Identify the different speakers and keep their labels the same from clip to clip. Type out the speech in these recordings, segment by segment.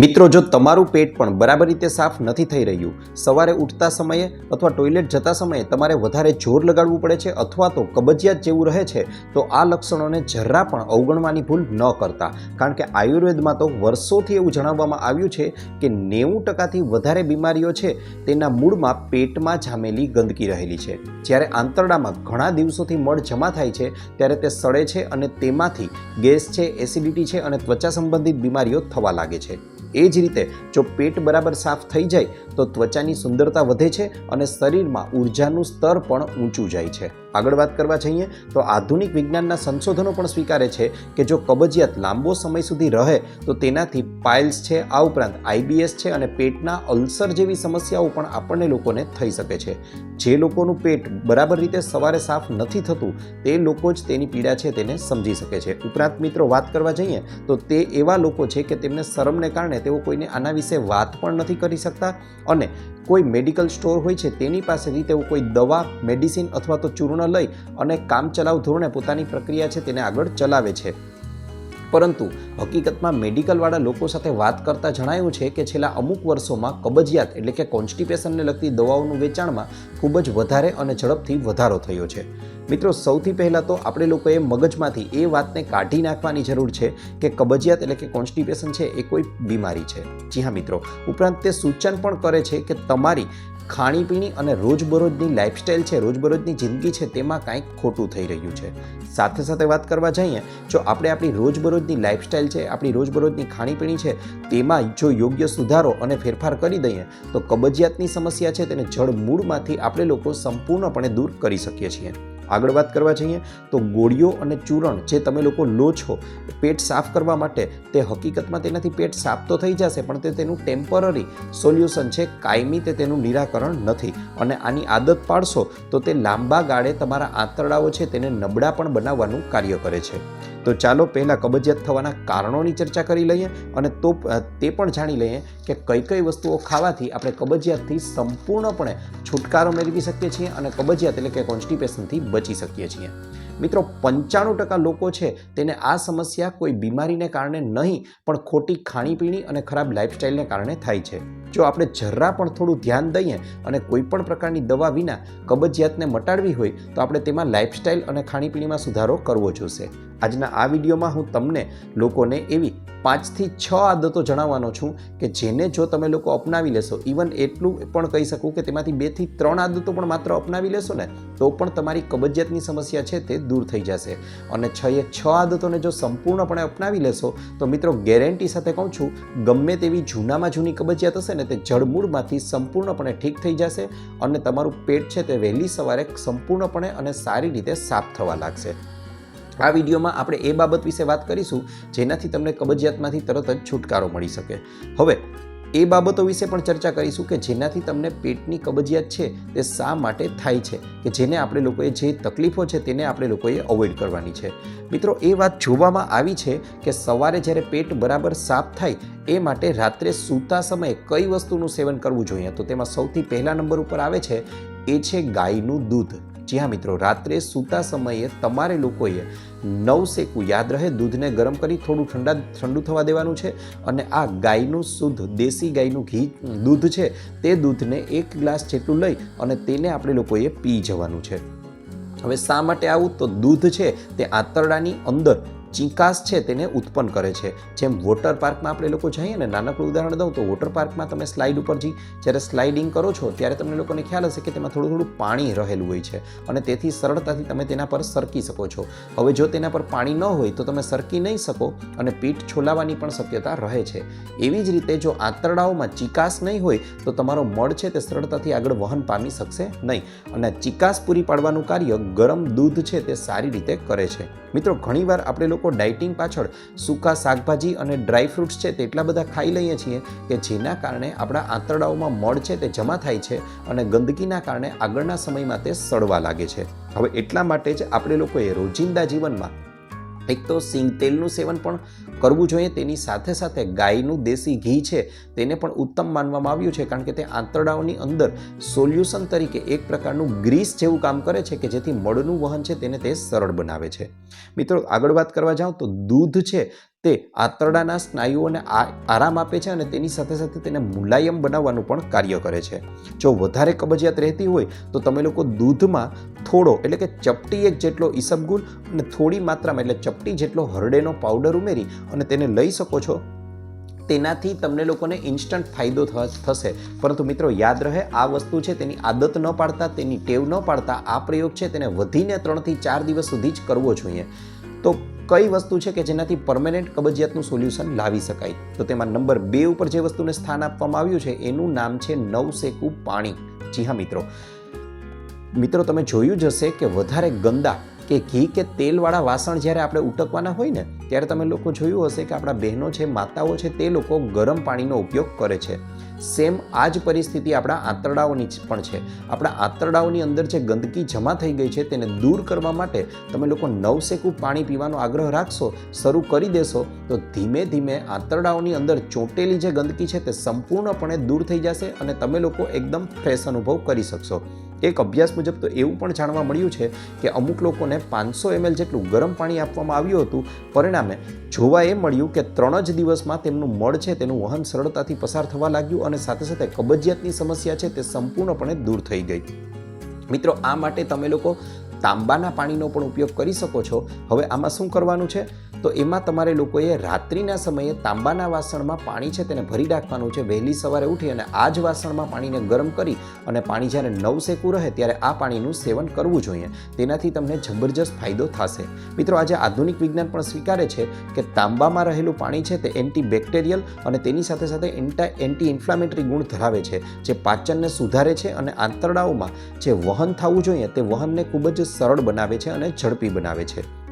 Speaker 1: મિત્રો, જો તમારું પેટ પણ બરાબર રીતે સાફ નથી થઈ રહ્યું, સવારે ઉઠતા સમયે અથવા ટોયલેટ જતા સમયે તમારે વધારે જોર લગાડવું પડે છે અથવા તો કબજિયાત જેવું રહે છે, તો આ લક્ષણોને જરા પણ અવગણવાની ભૂલ ન કરતા. કારણ કે આયુર્વેદમાં તો વર્ષોથી એવું જણાવવામાં આવ્યું છે કે નેવું ટકાથી વધારે બીમારીઓ છે, તેના મૂળમાં પેટમાં જામેલી ગંદકી રહેલી છે. જ્યારે આંતરડામાં ઘણા દિવસોથી મળ જમા થાય છે, ત્યારે તે સડે છે અને તેમાંથી ગેસ છે, એસિડિટી છે અને ત્વચા સંબંધિત બીમારીઓ થવા લાગે છે. એ જ રીતે જો પેટ બરાબર સાફ થઈ જાય તો ત્વચાની સુંદરતા વધે છે અને શરીરમાં ઉર્જાનું સ્તર પણ ઊંચું જાય છે. આગળ વાત કરવા જઈએ, તો આધુનિક વિજ્ઞાનના સંશોધનો પણ સ્વીકારે છે કે જો કબજિયાત લાંબો સમય સુધી રહે, તો તેનાથી પાઇલ્સ છે, આ ઉપરાંત આઈબીએસ છે અને પેટના અલ્સર જેવી સમસ્યાઓ પણ આપણને લોકોને થઈ શકે છે. જે લોકોનું પેટ બરાબર રીતે સવારે સાફ નથી થતું, તે લોકો જ તેની પીડા છે તેને સમજી શકે છે. ઉપરાંત મિત્રો, વાત કરવા જઈએ, તો તે એવા લોકો છે કે તેમને શરમને કારણે તેઓ કોઈને આના વિશે વાત પણ નથી કરી શકતા અને કોઈ મેડિકલ સ્ટોર હોય છે, તેની પાસેથી તેઓ કોઈ દવા, મેડિસિન અથવા તો ચૂર્ણ લઈ અને કામચલાઉ ધોરણે પોતાની પ્રક્રિયા છે તેને આગળ ચલાવે છે. પરંતુ હકીકતમાં મેડિકલવાળા લોકો સાથે વાત કરતાં જણાયું છે કે છેલ્લા અમુક વર્ષોમાં કબજિયાત એટલે કે કોન્સ્ટિપેશનને લગતી દવાઓનું વેચાણમાં ખૂબ જ વધારે અને ઝડપથી વધારો થયો છે. મિત્રો, સૌથી પહેલાં તો આપણે લોકોએ મગજમાંથી એ વાતને કાઢી નાખવાની જરૂર છે કે કબજિયાત એટલે કે કોન્સ્ટિપેશન છે એ કોઈ બીમારી છે. જી હા મિત્રો, ઉપરાંત તે સૂચન પણ કરે છે કે તમારી ખાણીપીણી અને રોજબરોજની લાઇફસ્ટાઈલ છે, રોજબરોજની જિંદગી છે તેમાં કાંઈક ખોટું થઈ રહ્યું છે. સાથે સાથે વાત કરવા જઈએ, જો આપણે આપણી રોજબરોજની લાઇફસ્ટાઈલ છે, આપણી રોજબરોજની ખાણીપીણી છે, તેમાં જો યોગ્ય સુધારો અને ફેરફાર કરી દઈએ, તો કબજિયાતની સમસ્યા છે તેને જળ મૂળમાંથી આપણે લોકો સંપૂર્ણપણે દૂર કરી શકીએ છીએ. આગળ વાત કરવા જઈએ, તો ગોળીઓ અને ચૂરણ જે તમે લોકો લો છો, પેટ સાફ કરવા માટે, તે હકીકતમાં તેનાથી પેટ સાફ તો થઈ જશે, પણ તે તેનું ટેમ્પરરી સોલ્યુશન છે, કાયમી તે તેનું નિરાકરણ નથી. અને આની આદત પાડશો, તો તે લાંબા ગાળે તમારા આંતરડાઓ છે, તેને નબળા પણ બનાવવાનું કાર્ય કરે છે. તો ચાલો પહેલાં કબજિયાત થવાના કારણોની ચર્ચા કરી લઈએ અને તો તે પણ જાણી લઈએ કે કઈ કઈ વસ્તુઓ ખાવાથી આપણે કબજિયાતથી સંપૂર્ણપણે છુટકારો મેળવી શકીએ છીએ અને કબજિયાત એટલે કે કોન્સ્ટિપેશનથી બચી શકીએ છીએ. મિત્રો, પંચાણું ટકા લોકો છે તેને આ સમસ્યા કોઈ બીમારીને કારણે નહીં, પણ ખોટી ખાણીપીણી અને ખરાબ લાઇફસ્ટાઈલને કારણે થાય છે. જો આપણે જરા પણ થોડું ધ્યાન દઈએ અને કોઈ પણ પ્રકારની દવા વિના કબજિયાતને મટાડવી હોય, તો આપણે તેમાં લાઇફસ્ટાઈલ અને ખાણીપીણીમાં સુધારો કરવો જોશે. આજના આ વિડીયોમાં હું તમને લોકોને એવી પાંચથી છ આદતો જણાવવાનો છું કે જેને જો તમે લોકો અપનાવી લેશો ઇવન એટલું પણ કહી શકું કે તેમાંથી બેથી ત્રણ આદતો પણ માત્ર અપનાવી લેશો ને, તો પણ તમારી કબજિયાતની સમસ્યા છે તે દૂર થઈ જશે. અને છ એ છ આદતોને જો સંપૂર્ણપણે અપનાવી લેશો, તો મિત્રો ગેરંટી સાથે કહું છું, ગમે તેવી જૂનામાં જૂની કબજિયાત હશે ને, તે જળમૂળમાંથી સંપૂર્ણપણે ઠીક થઈ જશે અને તમારું પેટ છે તે વહેલી સવારે સંપૂર્ણપણે અને સારી રીતે સાફ થવા લાગશે. આ વિડીયોમાં આપણે એ બાબત વિશે વાત કરીશું, જેનાથી તમને કબજિયાતમાંથી તરત જ છુટકારો મળી શકે. હવે, એ બાબતો વિશે પણ ચર્ચા કરીશું કે જેનાથી તમને પેટની કબજિયાત છે, તે શા માટે થાય છે, કે જેને આપણે લોકોએ જે તકલીફો છે, તેને આપણે લોકોએ અવોઇડ કરવાની છે. મિત્રો, એ વાત જોવામાં આવી છે કે સવારે જ્યારે પેટ બરાબર સાફ થાય, એ માટે રાત્રે સૂતા સમયે કઈ વસ્તુનું સેવન કરવું જોઈએ? તો તેમાં સૌથી પહેલા નંબર ઉપર આવે છે, એ છે ગાયનું દૂધ. જી હા મિત્રો, રાત્રે સૂતા સમયે તમારે લોકોએ નવ શેકું યાદ રહે, દૂધને ગરમ કરી થોડું ઠંડા, ઠંડુ થવા દેવાનું છે અને આ ગાયનું શુદ્ધ, દેશી ગાયનું ઘી, દૂધ છે, તે દૂધને એક ગ્લાસ જેટલું લઈ અને તેને આપણે લોકોએ પી જવાનું છે. હવે શા માટે આવું? તો દૂધ છે તે આંતરડાની અંદર ચિકાસ છે તેને ઉત્પન્ન કરે છે. જેમ વોટર પાર્કમાં આપણે લોકો જઈએ ને, નાનકડું ઉદાહરણ દઉં તો વોટર પાર્કમાં તમે સ્લાઇડ ઉપર જઈ, જ્યારે સ્લાઇડિંગ કરો છો, ત્યારે તમને લોકોને ખ્યાલ હશે કે તેમાં થોડું થોડું પાણી રહેલું હોય છે અને તેથી સરળતાથી તમે તેના પર સરકી શકો છો. હવે જો તેના પર પાણી ન હોય તો તમે સરકી નહીં શકો અને પીઠ છોલાવાની પણ શક્યતા રહે છે. એવી જ રીતે જો આંતરડાઓમાં ચિકાસ નહીં હોય તો તમારો મળ છે તે સરળતાથી આગળ વહન પામી શકશે નહીં અને ચિકાસ પૂરી પાડવાનું કાર્ય ગરમ દૂધ છે તે સારી રીતે કરે છે. મિત્રો, ઘણીવાર આપણે લોકો ડાયટિંગ પાછળ સૂકા શાકભાજી અને ડ્રાય ફ્રૂટ્સ છે તેટલા બધા ખાઈ લઈએ છીએ કે જેના કારણે આપણા આંતરડાઓમાં મળ છે તે જમા થાય છે અને ગંદકીના કારણે આગળના સમયમાં તે સડવા લાગે છે. હવે એટલા માટે જ આપણે લોકોએ રોજિંદા જીવનમાં એક તો સિંગ તેલનું સેવન પણ કરવું જોઈએ, તેની સાથે સાથે ગાયનું દેશી ઘી છે, તેને પણ ઉત્તમ માનવામાં આવ્યું છે, કારણ કે તે આંતરડાઓની અંદર સોલ્યુશન તરીકે એક પ્રકારનું ગ્રીસ જેવું કામ કરે છે કે જેથી મળનું વહન છે તેને તે સરળ બનાવે છે. મિત્રો, આગળ વાત કરવા જાઉં તો દૂધ છે તે આંતરડાના સ્નાયુઓને આરામ આપે છે અને તેની સાથે સાથે તેને મુલાયમ બનાવવાનું પણ કાર્ય કરે છે. જો વધારે કબજિયાત રહેતી હોય, તો તમે લોકો દૂધમાં થોડો એટલે કે ચપટી એક જેટલો ઈસબગુલ અને થોડી માત્રામાં એટલે ચપટી જેટલો હરડેનો પાવડર ઉમેરી અને તેને લઈ શકો છો. તેનાથી તમને લોકોને ઇન્સ્ટન્ટ ફાયદો થશે. પરંતુ મિત્રો, યાદ રહે, આ વસ્તુ છે, તેની આદત ન પાડતા, તેની ટેવ ન પાડતા આ પ્રયોગ છે, તેને વધીને ત્રણથી ચાર દિવસ સુધી જ કરવો જોઈએ. તો કઈ વસ્તુ છે કે જેનાથી પરમેનન્ટ કબજિયાતનું સોલ્યુશન લાવી શકાય? તો તેમાં નંબર બે ઉપર જે વસ્તુને સ્થાન આપવામાં આવ્યું છે, એનું નામ છે નવસેકું પાણી. જી હા, મિત્રો. મિત્રો, તમે જોયું જ હશે કે વધારે ગંદા કે ઘી કે તેલવાળા વાસણ જ્યારે આપણે ઉટકવાના હોય ને, ત્યારે તમે લોકો જોયું હશે કે આપણા બહેનો છે, માતાઓ છે, તે લોકો ગરમ પાણીનો ઉપયોગ કરે છે. સેમ આ જ પરિસ્થિતિ આપણા આંતરડાઓની પણ છે. આપણા આંતરડાઓની અંદર જે ગંદકી જમા થઈ ગઈ છે તેને દૂર કરવા માટે તમે લોકો નવસેકું પાણી પીવાનો આગ્રહ રાખશો, શરૂ કરી દેશો, તો ધીમે ધીમે આંતરડાઓની અંદર ચોંટેલી જે ગંદકી છે તે સંપૂર્ણપણે દૂર થઈ જશે અને તમે લોકો એકદમ ફ્રેશ અનુભવ કરી શકશો. એક અભ્યાસ મુજબ તો એવું પણ જાણવા મળ્યું છે કે અમુક લોકોને પાંચસો એમએલ જેટલું ગરમ પાણી આપવામાં આવ્યું હતું. પરિણામે જોવા એ મળ્યું કે ત્રણ જ દિવસમાં તેમનું મળ છે તેનું વહન સરળતાથી પસાર થવા લાગ્યું અને સાથે સાથે કબજિયાતની સમસ્યા છે તે સંપૂર્ણપણે દૂર થઈ ગઈ. મિત્રો, આ માટે તમે લોકો તાંબાના પાણીનો પણ ઉપયોગ કરી શકો છો. હવે આમાં શું કરવાનું છે? તો એમાં તમારે લોકોએ રાત્રિના સમયે તાંબાના વાસણમાં પાણી છે તેને ભરી રાખવાનું છે. વહેલી સવારે ઉઠી અને આ જ વાસણમાં પાણીને ગરમ કરી અને પાણી જ્યારે નવસેકું રહે ત્યારે આ પાણીનું સેવન કરવું જોઈએ. તેનાથી તમને જબરજસ્ત ફાયદો થશે. મિત્રો, આજે આધુનિક વિજ્ઞાન પણ સ્વીકારે છે કે તાંબામાં રહેલું પાણી છે તે એન્ટીબેક્ટેરિયલ અને તેની સાથે સાથે એન્ટા એન્ટી ઇન્ફ્લામેટરી ગુણ ધરાવે છે. જે પાચનને સુધારે છે અને આંતરડાઓમાં જે વહન થવું જોઈએ તે વહનને ખૂબ જ સરળ બનાવે છે અને ઝડપી બનાવે છે.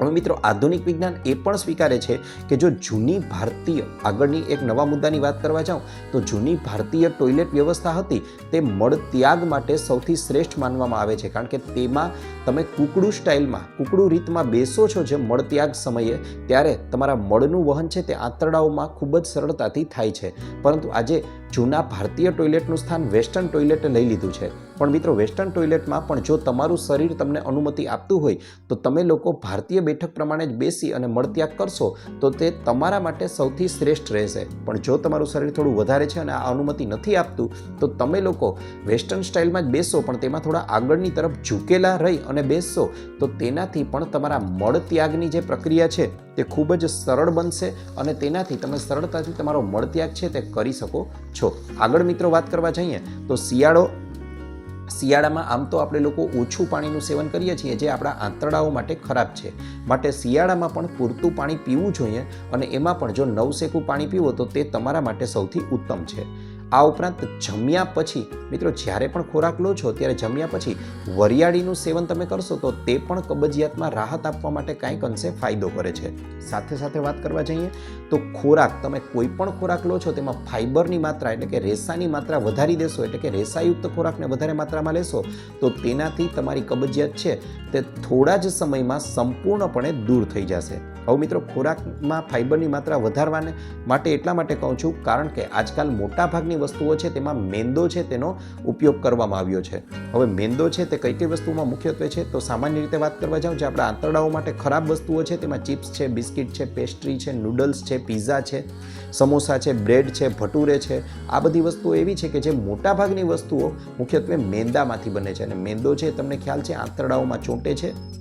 Speaker 1: હવે મિત્રો, આધુનિક વિજ્ઞાન એ પણ સ્વીકારે છે કે જો જૂની ભારતીય, આગળની એક નવા મુદ્દાની વાત કરવા જાઉં, તો જૂની ભારતીય ટોયલેટ વ્યવસ્થા હતી, તે મળ ત્યાગ માટે સૌથી શ્રેષ્ઠ માનવામાં આવે છે. કારણ કે તેમાં તમે કુકડું સ્ટાઇલમાં, કુકડું રીતમાં બેસો છો જે મળ ત્યાગ સમયે, ત્યારે તમારા મળનું વહન છે તે આંતરડાઓમાં ખૂબ જ સરળતાથી થાય છે. પરંતુ આજે જૂના ભારતીય ટોયલેટનું સ્થાન વેસ્ટર્ન ટોયલેટે લઈ લીધું છે. પણ મિત્રો વેસ્ટર્ન ટોયલેટમાં પણ જો તમારું શરીર તમને અનુમતિ આપતું હોય, તો તમે લોકો ભારતીય બેઠક પ્રમાણે જ બેસી અને મળત્યાગ કરશો, તો તે તમારા માટે સૌથી શ્રેષ્ઠ રહેશે. પણ જો તમારું શરીર થોડું વધારે છે અને આ અનુમતિ નથી આપતું, તો તમે લોકો વેસ્ટર્ન સ્ટાઇલમાં જ બેસો, પણ તેમાં થોડા આગળની તરફ ઝૂકેલા રહી અને બેસશો, તો તેનાથી પણ તમારા મળત્યાગની જે પ્રક્રિયા છે, તે ખૂબ જ સરળ બનશે અને તેનાથી તમે સરળતાથી તમારો મળત્યાગ છે તે કરી શકો છો. આગળ મિત્રો વાત કરવા જઈએ, તો શિયાળો શિયાળામાં આમ તો આપણે લોકો ઓછું પાણીનું સેવન કરીએ છીએ, જે આપણા આંતરડાઓ માટે ખરાબ છે. માટે શિયાળામાં પણ પૂરતું પાણી પીવું જોઈએ અને એમાં પણ જો નવસેકું પાણી પીવો તો તે તમારા માટે સૌથી ઉત્તમ છે. આ ઉપરાંત જમ્યા પછી, મિત્રો જ્યારે પણ ખોરાક લો છો, ત્યારે જમ્યા પછી વરિયાળીનું સેવન તમે કરશો તો તે પણ કબજિયાતમાં રાહત આપવા માટે કાંઈક અંશે ફાયદો કરે છે. સાથે સાથે વાત કરવા જઈએ તો ખોરાક, તમે કોઈ પણ ખોરાક લો છો, તેમાં ફાઇબરની માત્રા એટલે કે રેસાની માત્રા વધારી દેશો, એટલે કે રેસાયુક્ત ખોરાકને વધારે માત્રામાં લેશો, તો તેનાથી તમારી કબજિયાત છે તે થોડા જ સમયમાં સંપૂર્ણપણે દૂર થઈ જશે. હવે મિત્રો, ખોરાકમાં ફાઇબરની માત્રા વધારવાને માટે એટલા માટે કહું છું, કારણ કે આજકાલ મોટાભાગની વસ્તુઓ છે તેમાં મેંદો છે તેનો ઉપયોગ કરવામાં આવ્યો છે. હવે મેંદો છે તે કઈ કઈ વસ્તુમાં મુખ્યત્વે છે? તો સામાન્ય રીતે વાત કરવા જાઉં, જે આપણા આંતરડાઓ માટે ખરાબ વસ્તુઓ છે, તેમાં ચિપ્સ છે, બિસ્કિટ છે, પેસ્ટ્રી છે, નૂડલ્સ છે, પીઝા છે, સમોસા છે, બ્રેડ છે, ભટુરે છે. આ બધી વસ્તુઓ એવી છે કે જે મોટાભાગની વસ્તુઓ મુખ્યત્વે મેંદામાંથી બને છે. અને મેંદો છે, તમને ખ્યાલ છે, આંતરડાઓમાં ચોંટે છે.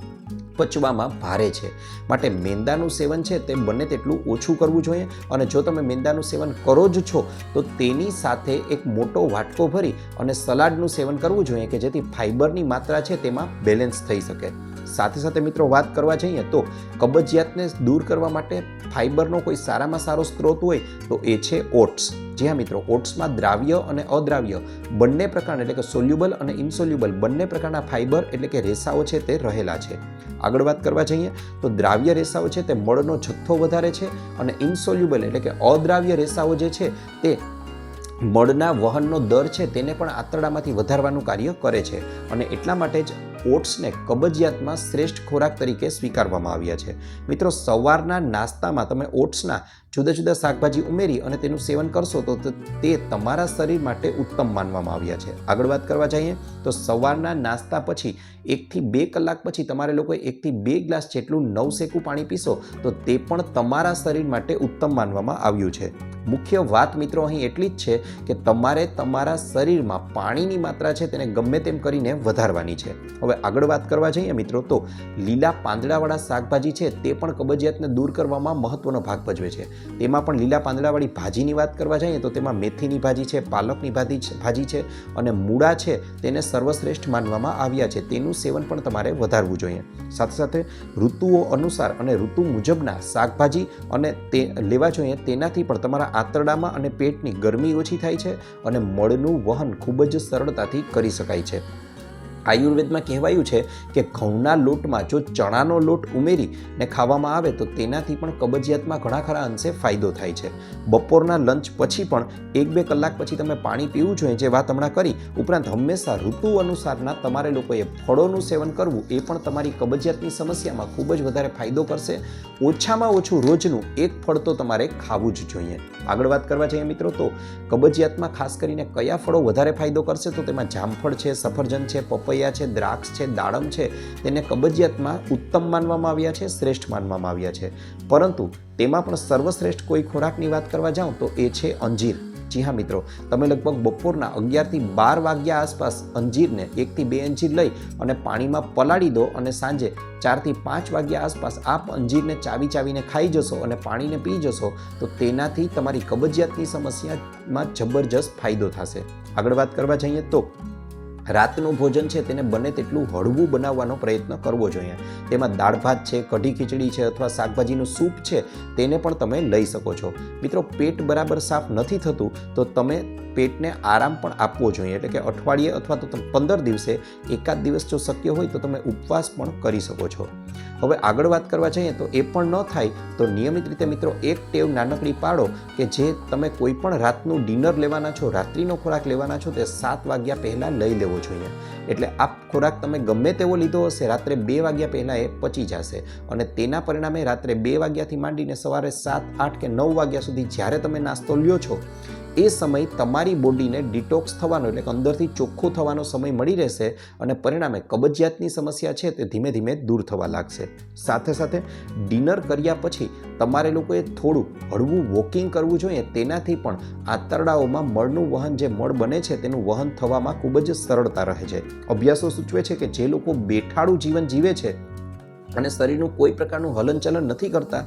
Speaker 1: પચવામાં ભારે છે. માટે મેંદાનું સેવન છે તે બને તેટલું ઓછું કરવું જોઈએ અને જો તમે મેંદાનું સેવન કરો જ છો, તો તેની સાથે એક મોટો વાટકો ભરી અને સલાડનું સેવન કરવું જોઈએ કે જેથી ફાઇબરની માત્રા છે તેમાં બેલેન્સ થઈ શકે. સાથે સાથે મિત્રો વાત કરવા જઈએ તો કબજિયાતને દૂર કરવા માટે ફાઇબરનો કોઈ સારામાં સારો સ્ત્રોત હોય તો એ છે ઓટ્સ. જી હા મિત્રો, ઓટ્સમાં દ્રાવ્ય અને અદ્રાવ્ય બંને પ્રકાર એટલે કે સોલ્યુબલ અને ઇન્સોલ્યુબલ બંને પ્રકારના ફાઇબર એટલે કે રેસાઓ છે તે રહેલા છે. આગળ વાત કરવા જઈએ તો દ્રાવ્ય રેસાઓ છે તે મળનો જથ્થો વધારે છે અને ઇન્સોલ્યુબલ એટલે કે અદ્રાવ્ય રેસાઓ જે છે તે મળના વહનનો દર છે તેને પણ આંતરડામાંથી વધારવાનું કાર્ય કરે છે. અને એટલા માટે જ ઓટ્સને કબજિયાતમાં શ્રેષ્ઠ ખોરાક તરીકે સ્વીકારવામાં આવ્યા છે. મિત્રો સવારના નાસ્તામાં તમે ઓટ્સના જુદા જુદા શાકભાજી ઉમેરી અને તેનું સેવન કરશો તો તે તમારા શરીર માટે ઉત્તમ માનવામાં આવ્યા છે. આગળ વાત કરવા જઈએ તો સવારના નાસ્તા પછી એકથી બે કલાક પછી તમારે લોકોએ એકથી બે ગ્લાસ જેટલું નવસેકું પાણી પીશો તો તે પણ તમારા શરીર માટે ઉત્તમ માનવામાં આવ્યું છે. મુખ્ય વાત મિત્રો અહીં એટલી જ છે કે તમારે તમારા શરીરમાં પાણીની માત્રા છે તેને ગમે તેમ કરીને વધારવાની છે. હવે આગળ વાત કરવા જઈએ મિત્રો તો લીલા પાંદડાવાળા શાકભાજી છે તે પણ કબજિયાતને દૂર કરવામાં મહત્વનો ભાગ ભજવે છે. તેમાં પણ લીલા પાંદડાવાળી ભાજીની વાત કરવા જઈએ તો તેમાં મેથીની ભાજી છે, પાલકની ભાજી ભાજી છે અને મૂળા છે તેને સર્વશ્રેષ્ઠ માનવામાં આવ્યા છે. તેનું સેવન પણ તમારે વધારવું જોઈએ. સાથે સાથે ઋતુઓ અનુસાર અને ઋતુ મુજબના શાકભાજી અને તે લેવા જોઈએ તેનાથી પણ તમારા આંતરડામાં અને પેટની ગરમી ઓછી થાય છે અને મળનું વહન ખૂબ જ સરળતાથી કરી શકાય છે. આયુર્વેદમાં કહેવાયું છે કે ઘઉંના લોટમાં જો ચણાનો લોટ ઉમેરી ને ખાવામાં આવે તો તેનાથી પણ કબજિયાતમાં ઘણા ખરા અંશે ફાયદો થાય છે. બપોરના લંચ પછી પણ એક બે કલાક પછી તમે પાણી પીવું જોઈએ જે વાત હમણાં કરી, ઉપરાંત હંમેશા ઋતુ અનુસારના તમારે લોકોએ ફળોનું સેવન કરવું એ પણ તમારી કબજિયાતની સમસ્યામાં ખૂબ જ વધારે ફાયદો કરશે. ઓછામાં ઓછું રોજનું એક ફળ તો તમારે ખાવું જ જોઈએ. આગળ વાત કરવા જઈએ મિત્રો તો, કબજિયાતમાં ખાસ કરીને કયા ફળો વધારે ફાયદો કરશે તો તેમાં જામફળ છે, સફરજન છે પપૈયા છે, દ્રાક્ષ છે, દાડમ છે, તેને કબજિયાતમાં ઉત્તમ માનવામાં આવ્યા છે, શ્રેષ્ઠ માનવામાં આવ્યા છે. પરંતુ તેમાં પણ સર્વશ્રેષ્ઠ કોઈ ખોરાકની વાત કરવા જાઉં તો એ છે અંજીર. જી હા મિત્રો, તમે લગભગ બપોરના અગિયારથી બાર વાગ્યા આસપાસ અંજીરને એકથી બે અંજીર લઈ અને પાણીમાં પલાળી દો અને સાંજે ચારથી પાંચ વાગ્યા આસપાસ આપ અંજીરને ચાવી ચાવીને ખાઈ જશો અને પાણીને પી જશો, તો તેનાથી તમારી કબજિયાતની સમસ્યામાં જબરજસ્ત ફાયદો થશે. આગળ વાત કરવા જઈએ તો રાતનું ભોજન છે તેને બને તેટલું હળવું બનાવવાનો પ્રયત્ન કરવો જોઈએ. તેમાં દાળ ભાત છે, કઢી ખીચડી છે અથવા શાકભાજીનું સૂપ છે, તેને પણ તમે લઈ શકો છો. મિત્રો, પેટ બરાબર સાફ નથી થતું, તો તમે પેટને આરામ પણ આપવો જોઈએ. એટલે કે અઠવાડિયે અથવા તો તમે પંદર દિવસે એકાદ દિવસ જો શક્ય હોય તો તમે ઉપવાસ પણ કરી શકો છો. હવે આગળ વાત કરવા જઈએ તો એ પણ ન થાય તો નિયમિત રીતે મિત્રો એક ટેવ નાનકડી પાડો કે જે તમે કોઈ પણ રાતનું ડિનર લેવાના છો, રાત્રિનો ખોરાક લેવાના છો, તે સાત વાગ્યા પહેલાં લઈ લેવો જોઈએ. એટલે આ ખોરાક તમે ગમે તેવો લીધો હશે, રાત્રે બે વાગ્યા પહેલાં એ પચી જશે. અને તેના પરિણામે રાત્રે બે વાગ્યાથી માંડીને સવારે સાત, આઠ કે નવ વાગ્યા સુધી જ્યારે તમે નાસ્તો લ્યો છો એ સમય તમારી બોડીને ડિટોક્સ થવાનો એટલે કે અંદરથી ચોખ્ખું થવાનો સમય મળી રહેશે અને પરિણામે કબજિયાતની સમસ્યા છે તે ધીમે ધીમે દૂર થવા લાગશે. સાથે સાથે ડિનર કર્યા પછી તમારે લોકોએ થોડું હળવું વોકિંગ કરવું જોઈએ. તેનાથી પણ આંતરડાઓમાં મળનું વહન જે મળ બને છે તેનું વહન થવામાં ખૂબ જ સરળતા રહે છે. અભ્યાસો સૂચવે છે કે જે લોકો બેઠાડું જીવન જીવે છે અને શરીરનું કોઈ પ્રકારનું હલનચલન નથી કરતા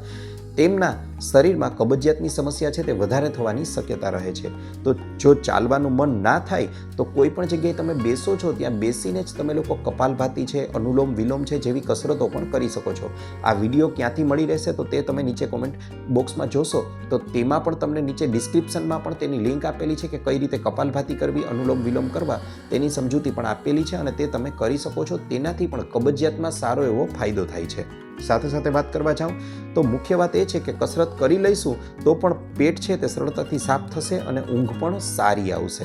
Speaker 1: તેમના શરીરમાં કબજિયાતની સમસ્યા છે તે વધારે થવાની શક્યતા રહે છે. તો જો ચાલવાનું મન ના થાય, તો કોઈ પણ જગ્યાએ તમે બેસો છો, ત્યાં બેસીને જ તમે લોકો કપાલભાતી છે, અનુલોમ વિલોમ છે જેવી કસરતો પણ કરી શકો છો. આ વીડિયો ક્યાંથી મળી રહેશે તો તે તમે નીચે કોમેન્ટ બોક્સમાં જોશો. તો તેમાં પણ તમને નીચે ડિસ્ક્રિપ્શનમાં પણ તેની લિંક આપેલી છે કે કઈ રીતે કપાલભાતી કરવી, અનુલોમ વિલોમ કરવા, તેની સમજૂતી પણ આપેલી છે અને તે તમે કરી શકો છો. તેનાથી પણ કબજિયાતમાં સારો એવો ફાયદો થાય છે. સાથે સાથે વાત કરવા જાઉં, તો મુખ્ય વાત એ છે કે કસરત કરી લઈશું, તો પણ પેટ છે તે સરળતાથી સાફ થશે અને ઊંઘ પણ સારી આવશે.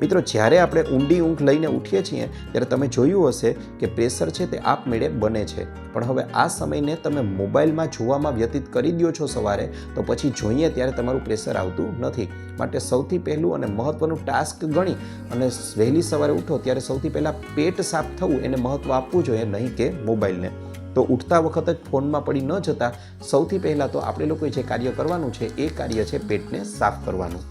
Speaker 1: મિત્રો, જ્યારે આપણે ઊંડી ઊંઘ લઈને ઉઠીએ છીએ, ત્યારે તમે જોયું હશે કે પ્રેશર છે તે આપમેળે બને છે. પણ હવે આ સમયને તમે મોબાઈલમાં જોવામાં વ્યતીત કરી દો છો સવારે, તો પછી જોઈએ ત્યારે તમારું પ્રેશર આવતું નથી. માટે સૌથી પહેલું અને મહત્વનું ટાસ્ક ગણી અને વહેલી સવારે ઉઠો, ત્યારે સૌથી પહેલાં પેટ સાફ થવું, એને મહત્ત્વ આપવું જોઈએ, નહીં કે મોબાઈલને. તો ઉઠતા વખત જ ફોનમાં પડી ન જતા સૌથી પહેલાં તો આપણે લોકોએ જે કાર્ય કરવાનું છે, એ કાર્ય છે પેટને સાફ કરવાનું.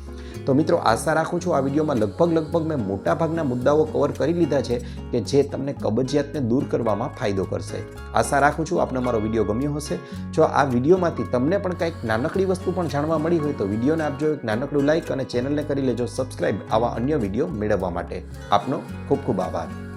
Speaker 1: તો મિત્રો, આશા રાખું છું આ વિડીયોમાં લગભગ લગભગ મેં મોટા ભાગના મુદ્દાઓ કવર કરી લીધા છે કે જે તમને કબજિયાતને દૂર કરવામાં ફાયદો કરશે. આશા રાખું છું આપને મારો વીડિયો ગમ્યો હશે. જો આ વિડીયોમાંથી તમને પણ કંઈક નાનકડી વસ્તુ પણ જાણવા મળી હોય તો વિડીયોને આપજો એક નાનકડું લાઇક અને ચેનલને કરી લેજો સબસ્ક્રાઇબ આવા અન્ય વીડિયો મેળવવા માટે. આપનો ખૂબ ખૂબ આભાર.